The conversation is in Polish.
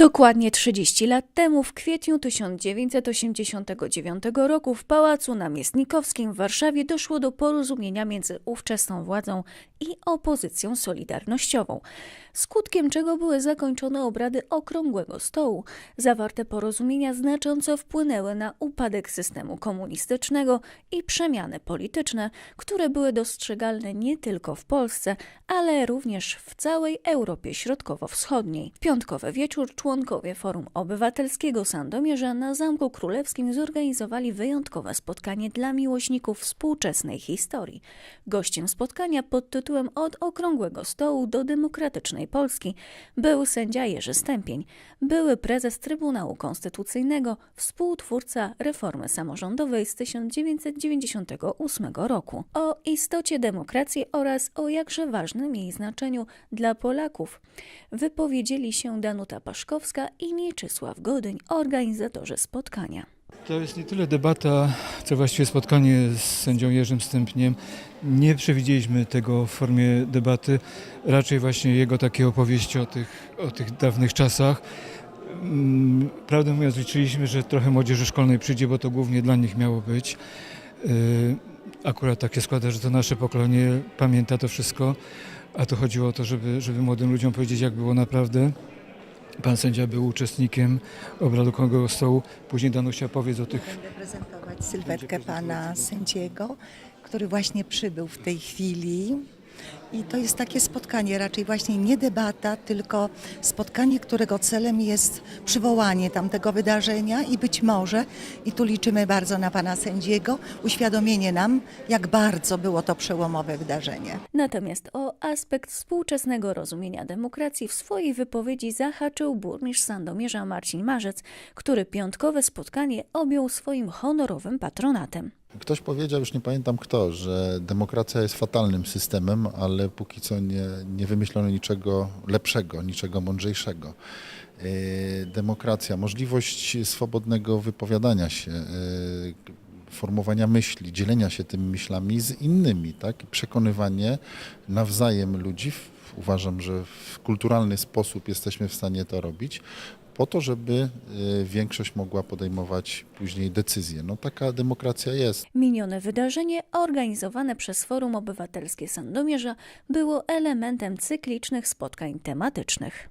Dokładnie 30 lat temu, w kwietniu 1989 roku, w Pałacu Namiestnikowskim w Warszawie doszło do porozumienia między ówczesną władzą i opozycją solidarnościową, skutkiem czego były zakończone obrady Okrągłego Stołu. Zawarte porozumienia znacząco wpłynęły na upadek systemu komunistycznego i przemiany polityczne, które były dostrzegalne nie tylko w Polsce, ale również w całej Europie Środkowo-Wschodniej. W piątkowy wieczór członkowie Forum Obywatelskiego Sandomierza na Zamku Królewskim zorganizowali wyjątkowe spotkanie dla miłośników współczesnej historii. Gościem spotkania pod tytułem Od Okrągłego Stołu do Demokratycznej Polski był sędzia Jerzy Stępień, były prezes Trybunału Konstytucyjnego, współtwórca reformy samorządowej z 1998 roku. O istocie demokracji oraz o jakże ważnym jej znaczeniu dla Polaków wypowiedzieli się Danuta Paszkowska i Mieczysław Godyń, organizatorzy spotkania. To jest nie tyle debata, co właściwie spotkanie z sędzią Jerzym Stępniem. Nie przewidzieliśmy tego w formie debaty, raczej właśnie jego takie opowieści o tych, o tych dawnych czasach. Mm, Prawdę mówiąc, liczyliśmy, że trochę młodzieży szkolnej przyjdzie, bo to głównie dla nich miało być. Yy, Akurat tak się składa, że to nasze pokolenie pamięta to wszystko, a to chodziło o to, żeby, żeby młodym ludziom powiedzieć, jak było naprawdę. Pan sędzia był uczestnikiem obrad okrągłego stołu. Później Danusia powiedz o tych Będę prezentować sylwetkę pana sędziego, który właśnie przybył w tej chwili. I to jest takie spotkanie, raczej właśnie nie debata, tylko spotkanie, którego celem jest przywołanie tamtego wydarzenia i być może, i tu liczymy bardzo na pana sędziego, uświadomienie nam, jak bardzo było to przełomowe wydarzenie. Natomiast o aspekt współczesnego rozumienia demokracji w swojej wypowiedzi zahaczył burmistrz Sandomierza Marcin Marzec, który piątkowe spotkanie objął swoim honorowym patronatem. Ktoś powiedział, już nie pamiętam kto, że demokracja jest fatalnym systemem, ale póki co nie, nie wymyślono niczego lepszego, niczego mądrzejszego. Yy, Demokracja, możliwość swobodnego wypowiadania się, yy, formowania myśli, dzielenia się tymi myślami z innymi, tak? Przekonywanie nawzajem ludzi. Uważam, że w kulturalny sposób jesteśmy w stanie to robić, po to, żeby yy, większość mogła podejmować później decyzje. No taka demokracja jest. Minione wydarzenie, organizowane przez Forum Obywatelskie Sandomierza, było elementem cyklicznych spotkań tematycznych.